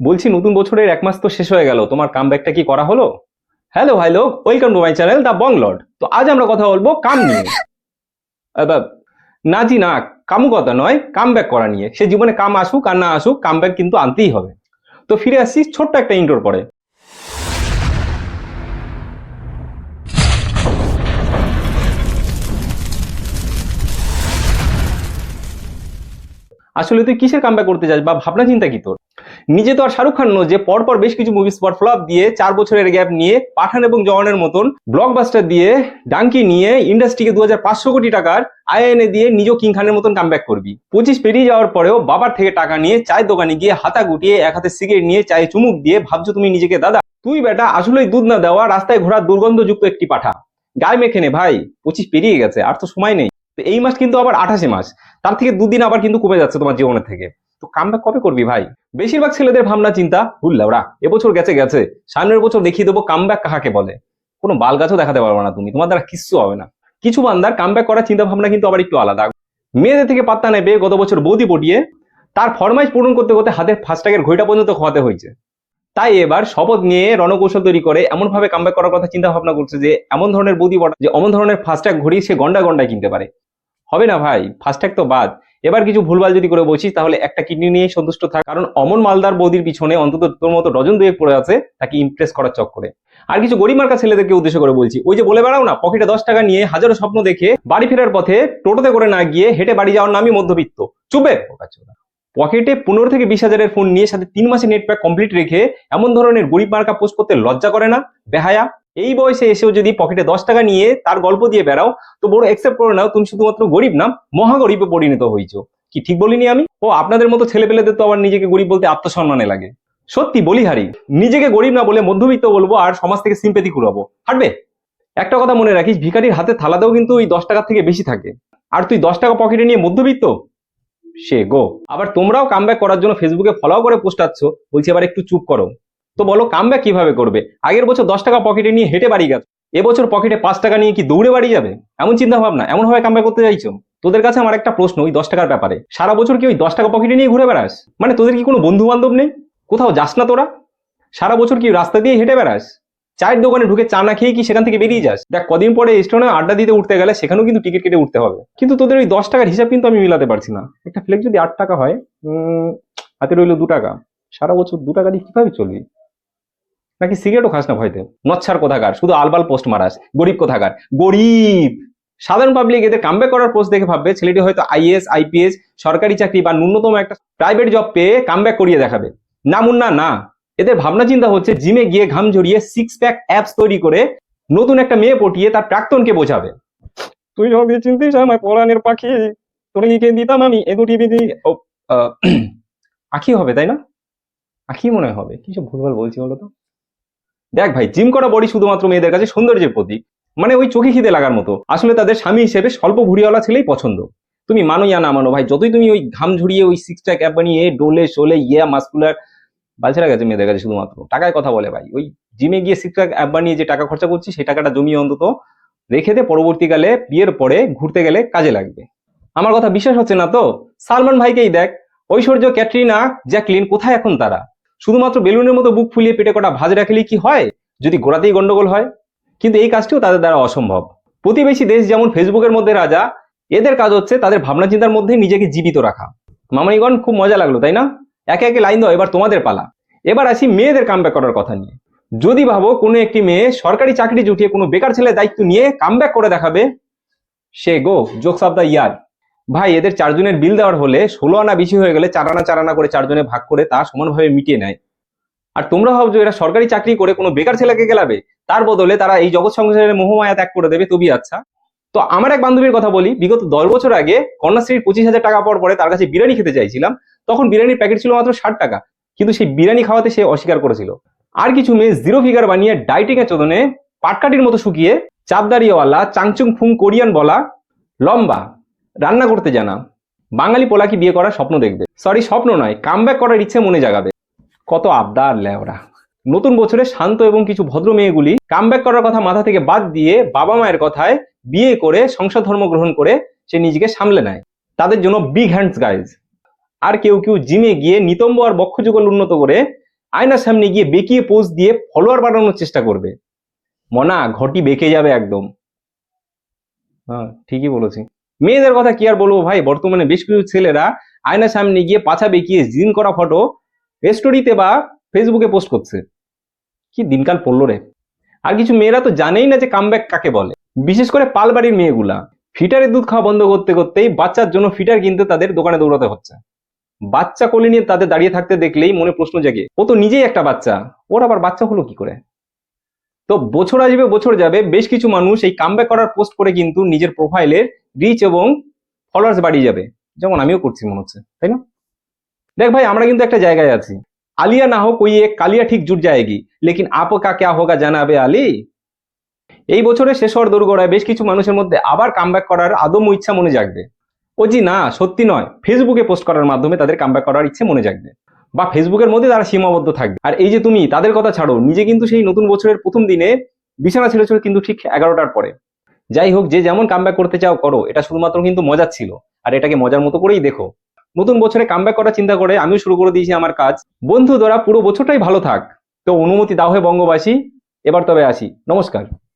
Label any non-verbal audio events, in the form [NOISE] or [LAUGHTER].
বলছি নতুন বছরের এক মাস তো শেষ হয়ে গেল। তোমার কামব্যাকটা কি করা হলো? হ্যালো লোক welcome to my channel the বংলড তো আজ আমরা কথা বলব কাম নিয়ে। না জি না, কামুকতা নয় কামব্যাক করা নিয়ে। সে জীবনে কাম আসুক আর না আসুক কামব্যাক কিন্তু আনতেই হবে। তো ফিরে আসছি ছোট্ট একটা ইন্টোর পরে। আসলে তুই কিসের কামব্যাক করতে চাস বা ভাবনা চিন্তা কি তোর? নিজে তো আর শাহরুখ খান নয়, যে পরপর বেশ কিছু মুভি স্পট ফ্লপ দিয়ে চার বছরের গ্যাপ নিয়ে পাঠান এবং জওয়ানের মতন ব্লকবাস্টার দিয়ে ডাঙ্কি নিয়ে ইন্ডাস্ট্রিকে দু হাজার পাঁচশো কোটি টাকার আইএনএ দিয়ে নিজ কিং খানের মতন কামব্যাক করবি। পঁচিশ পেরিয়ে যাওয়ার পরেও বাবার থেকে টাকা নিয়ে চায়ের দোকানে গিয়ে হাতা গুটিয়ে এক হাতে সিগারেট নিয়ে চায়ে চুমুক দিয়ে ভাবছ তুমি নিজেকে, দাদা, তুই বেটা আসলেই দুধ না দেওয়া রাস্তায় ঘোরার দুর্গন্ধযুক্ত একটি পাঠা। গায়ে মেখে নে ভাই, পঁচিশ পেরিয়ে গেছে, আর তো সময় নেই। তো এই মাস কিন্তু আবার আঠাশে মাস। তার থেকে দুদিন আবার কিন্তু কমে যাচ্ছে তোমার জীবনের থেকে। তো কামব্যাক কবে করবি ভাই? বেশিরভাগ ছেলেদের ভাবনা, চিন্তা ভুললে ওরা এবছর গেছে গেছে। সামনের বছর দেখিয়ে দেবো কামব্যাক কাহাকে বলে। কোনো বাল গাছও দেখাতে পারবে না তুমি। তোমার দ্বারা কিচ্ছু হবে না। কিছু বান্দার কামব্যাক করার চিন্তা ভাবনা কিন্তু আবার একটু আলাদা। মেয়েদের থেকে পাত্তা নেবে গত বছর বৌদি পটিয়ে। তার ফরমাইশ পূরণ করতে করতে হাতের ফাস্ট্যাগের ঘড়িটা পর্যন্ত খোয়াতে হয়েছে। তাই এবার শপথ নিয়ে রণকৌশল তৈরি করে এমন ভাবে কামব্যাক করার কথা চিন্তা ভাবনা করছে যে, এমন ধরনের বৌদি বটা যে অমন ধরনের ফাস্ট্যাগ ঘড়ি সে গন্ডা গন্ডায় কিনতে পারে। হবে না ভাই ফাস্ট্যাগ তো বাদ। এবার কিছু ভুলভাল যদি করে বলছিস, তাহলে একটা কিডনি নিয়ে সন্তুষ্ট থাক। কারণ অমন মালদার বৌদির পিছনে অন্তত তোর মতো ডজন দুয়েক পড়ে আছে, তাকে ইমপ্রেস করার চক্করে। আর কিছু গরিব মার্কা ছেলেদেরকে উদ্দেশ্য করে বলছি, ওই যে বলে বেড়াও না পকেটে দশ টাকা নিয়ে হাজারো স্বপ্ন দেখে বাড়ি ফেরার পথে টোটোতে করে না গিয়ে হেঁটে বাড়ি যাওয়ার নামই মধ্যবিত্ত। চুপে পকেটে পনেরো থেকে বিশ হাজারের ফোন নিয়ে সাথে তিন মাসের নেট প্যাক কমপ্লিট রেখে এমন ধরনের গরিব মার্কা পোস্ট করতে লজ্জা করে না, বেহায়া। এই বয়সে এসেও যদি পকেটে দশ টাকা নিয়ে তার গল্প দিয়ে বেড়াও, তো বড় একসেপ্ট করে নাও, তুমি শুধুমাত্র গরিব না, মহাগরিবে পরিণত হয়েছো কি ঠিক বলিনি আমি? ও, আপনাদের মতো ছেলেপেলেদের তো আবার নিজেকে গরিব বলতে আত্মসম্মানে লাগে। সত্যি বলি হারি, নিজেকে গরিব না বলে মধ্যবিত্ত বলব আর সমাজ থেকে সিম্পেথি কুড়াবো। হাঁটবে? একটা কথা মনে রাখিস, ভিখারির হাতে থালাতেও কিন্তু ওই দশ টাকার থেকে বেশি থাকে। আর তুই দশ টাকা পকেটে নিয়ে মধ্যবিত্ত? সে গো। আবার তোমরাও কামব্যাক করার জন্য ফেসবুকে ফলো করে পোস্টাচ্ছ বলছি এবার একটু চুপ করো। তো বলো কামব্যাক কীভাবে করবে? আগের বছর দশ টাকা পকেটে নিয়ে হেঁটে বাড়ি গেছো। এবছর পকেটে পাঁচ টাকা নিয়ে কি দৌড়ে বাড়ি যাবে? এমন চিন্তা ভাবনা এমন ভাবে কামব্যাক করতে চাইছো? তোদের কাছে আমার একটা প্রশ্ন ওই দশ টাকার ব্যাপারে। সারা বছর কি ওই দশ টাকা পকেটে নিয়ে ঘুরে বেড়াস? মানে তোদের কি কোনো বন্ধু বান্ধব নেই? কোথাও যাস না তোরা? সারা বছর কি রাস্তা দিয়ে হেঁটে বেড়াস? চায়ের দোকানে ঢুকে চা না খেয়ে কি সেখান থেকে বেরিয়ে যাস? দেখ, কদিন পরে স্টেশনে আড্ডা দিতে উঠতে গেলে সেখানেও কিন্তু টিকিট কেটে উঠতে হবে। কিন্তু তোদের ওই দশ টাকার হিসাব কিন্তু আমি মিলাতে পারছি না। একটা ফ্লেক্স যদি আট টাকা হয় হাতে রইল দু টাকা। সারা বছর দু টাকা দিয়ে কীভাবে চলবি? নাকি সিগারেটও খাস না ভয়তে? নচ্ছার কোথাকার? শুধু আলবাল পোস্ট মারাস। গরিব কোথাকার? গরিব! সাধারণ পাবলিক এদের কামব্যাক করার পোস্ট দেখে ভাববে ছেলেটি হয়তো আইএস আইপিএস সরকারি চাকরি বা ন্যূনতম একটা প্রাইভেট জব পেয়ে কামব্যাক করিয়ে দেখাবে। না মুন্না না। এদের ভাবনা চিন্তা হচ্ছে জিমে গিয়ে ঘাম ঝরিয়ে সিক্স প্যাক অ্যাপস তৈরি করে নতুন একটা মেয়ে পটিয়ে তার প্রাক্তনকে বোঝাবে। তুই যদি চিনতিস আমার পরাণের পাখি তোর কি দিতাম আমি? এ দুটি বিধি। আহ, [CLEARS THROAT] আখি হবে তাই না? আখি মনে হবে। কি সব ভুলভাল বলছি বলো তো? দেখ ভাই জিম করা বডি শুধুমাত্র মেয়েদের কাছে সৌন্দর্যের প্রতীক। মানে ওই চোখে খিদে লাগার মতো। আসলে তাদের স্বামী হিসেবে স্বল্প ভুড়িওয়ালা ছেলেই পছন্দ। তুমি মানো ইয়া না মানো ভাই, যতই তুমি ওই ঘাম ঝরিয়ে ওই সিক্স প্যাক অ্যাপ বানিয়ে ডোলে শোলে ইয়া মাস্কুলার বালছেরা গেছে মেয়েদের কাছে শুধুমাত্র। টাকায় কথা বলে ভাই। ওই জিমে গিয়ে সিক্স প্যাক অ্যাপ বানিয়ে যে টাকা খরচা করছি, সেই টাকাটা জমিয়ে অন্তত রেখে দে, পরবর্তীকালে বিয়ের পরে ঘুরতে গেলে কাজে লাগবে। আমার কথা বিশ্বাস হচ্ছে না তো? সালমান ভাইকেই দেখ। ঐশ্বর্য, ক্যাটরিনা, জ্যাকলিন, কোথায় এখন তারা? শুধুমাত্র বেলুনের মতো বুক ফুলিয়ে পেটে কটা ভাজ রাখলেই কি হয়? যদি গোড়াতেই গন্ডগোল হয়? কিন্তু এই কাজটিও তাদের দ্বারা অসম্ভব। প্রতিবেশী দেশ যেমন ফেসবুকের মধ্যে রাজা, এদের কাজ হচ্ছে তাদের ভাবনা চিন্তার মধ্যে নিজেকে জীবিত রাখা। মামনিগণ, খুব মজা লাগল, তাই না? একে একে লাইন দাও, এবার তোমাদের পালা। এবার আসি মেয়েদের কামব্যাক করার কথা নিয়ে। যদি ভাবো কোনো একটি মেয়ে সরকারি চাকরি জুটিয়ে কোনো বেকার ছেলে দায়িত্ব নিয়ে কামব্যাক করে দেখাবে, সে গো জোকস অফ দ্য ইয়ার ভাই, এদের চারজনের বিল দেওয়ার হলে ষোলো আনা বেশি হয়ে গেলে চার আনা চার আনা করে চারজনে ভাগ করে তা সমানভাবে মিটিয়ে নেয়। আর তোমরা ভাবছ এরা সরকারি চাকরি করে কোনো বেকার ছেলেকে গেলাবে? তার বদলে তারা এই জগৎ সংসারের মোহমায়া ত্যাগ করে দেবে তবে আচ্ছা। তো আমার এক বান্ধবীর কথা বলি, বিগত দশ বছর আগে কন্যাশ্রীর পঁচিশ হাজার টাকা পাওয়ার পরে তার কাছে বিরিয়ানি খেতে চাইছিলাম। তখন বিরিয়ানির প্যাকেট ছিল মাত্র ষাট টাকা, কিন্তু সেই বিরিয়ানি খাওয়াতে সে অস্বীকার করেছিল। আর কিছু মেয়ে জিরো ফিগার বানিয়ে ডাইটিং এর চোদনে পাটকাঠির মতো শুকিয়ে চাপদারিওয়ালা চাংচুং ফুং কোরিয়ান বলা লম্বা রান্না করতে জানা। বাঙালি পোলাকি বিয়ে করার স্বপ্ন দেখবে। সরি স্বপ্ন নয় কামব্যাক করার ইচ্ছে মনে জাগাবে। কত আবদার লেওরা। নতুন বছরে শান্ত এবং কিছু ভদ্র মেয়েগুলি কামব্যাক করার কথা মাথা থেকে বাদ দিয়ে বাবা মায়ের কথায় বিয়ে করে সংসার ধর্ম গ্রহণ করে সে নিজেকে সামলে নেয়। তাদের জন্য বিগ হ্যান্ডস গাইজ আর কেউ কেউ জিমে গিয়ে নিতম্ব আর বক্ষযুগল উন্নত করে আয়নার সামনে গিয়ে বেঁকিয়ে পোজ দিয়ে ফলোয়ার বাড়ানোর চেষ্টা করবে। মনা, ঘটি বেঁকে যাবে একদম। হ্যাঁ ঠিকই বলেছি। মেয়েদের কথা কি আর বলব ভাই? বর্তমানে বেশ কিছু ছেলেরা আয়নার সামনে গিয়ে পাছা বেঁকিয়ে জিম করা ফটো স্টোরিতে বা ফেসবুকে পোস্ট করছে। কি দিনকাল পড়ল রে? আর কিছু মেয়েরা তো জানেই না যে কামব্যাক কাকে বলে। বিশেষ করে পালবাড়ির মেয়েগুলা। ফিটারের দুধ খাওয়া বন্ধ করতে করতেই বাচ্চার জন্য ফিটার কিনতে তাদের দোকানে দৌড়াতে হচ্ছে। বাচ্চা কোলে নিয়ে তাদের দাঁড়িয়ে থাকতে দেখলেই মনে প্রশ্ন জাগে, ও তো নিজেই একটা বাচ্চা, ওর আবার বাচ্চা হলো কি করে? তো বছর আসবে, বছর যাবে, বেশ কিছু মানুষ এই কামব্যাক করার পোস্ট করে কিন্তু নিজের প্রোফাইলের রিচ এবং ফলোয়ার্স বাড়িয়ে যাবে। যেমন আমিও করছি মনে হচ্ছে, তাই না? দেখ ভাই, আমরা কিন্তু একটা জায়গায় আছি। আলিয়া না হোক, ওই এক কালিয়া ঠিক জুট যায়গি লেকিন আপ কা হোগা জানাবে আলি? এই বছরের শেষ হওয়ার দোরগোড়ায় বেশ কিছু মানুষের মধ্যে আবার কামব্যাক করার আদম ইচ্ছা মনে জাগবে। ও জি না, সত্যি নয়। ফেসবুকে পোস্ট করার মাধ্যমে তাদের কামব্যাক করার ইচ্ছে মনে জাগবে। বা ফেসবুকের মধ্যে তারা সীমাবদ্ধ থাকবে। আর এই যে তুমি, তাদের কথা ছাড়ো, নিজে কিন্তু সেই নতুন বছরের প্রথম দিনে বিছানা ছেড়েছিল কিন্তু ঠিক এগারোটার পরে। যাই হোক, যে যেমন কামব্যাক করতে চাও, করো। এটা শুধুমাত্র কিন্তু মজার ছিল। আর এটাকে মজার মতো করেই দেখো। নতুন বছরে কামব্যাক করার চিন্তা করে আমিও শুরু করে দিয়েছি আমার কাজ। বন্ধু দ্বারা পুরো বছরটাই ভালো থাক। তো অনুমতি দাও হে বঙ্গবাসী। এবার তবে আসি। নমস্কার।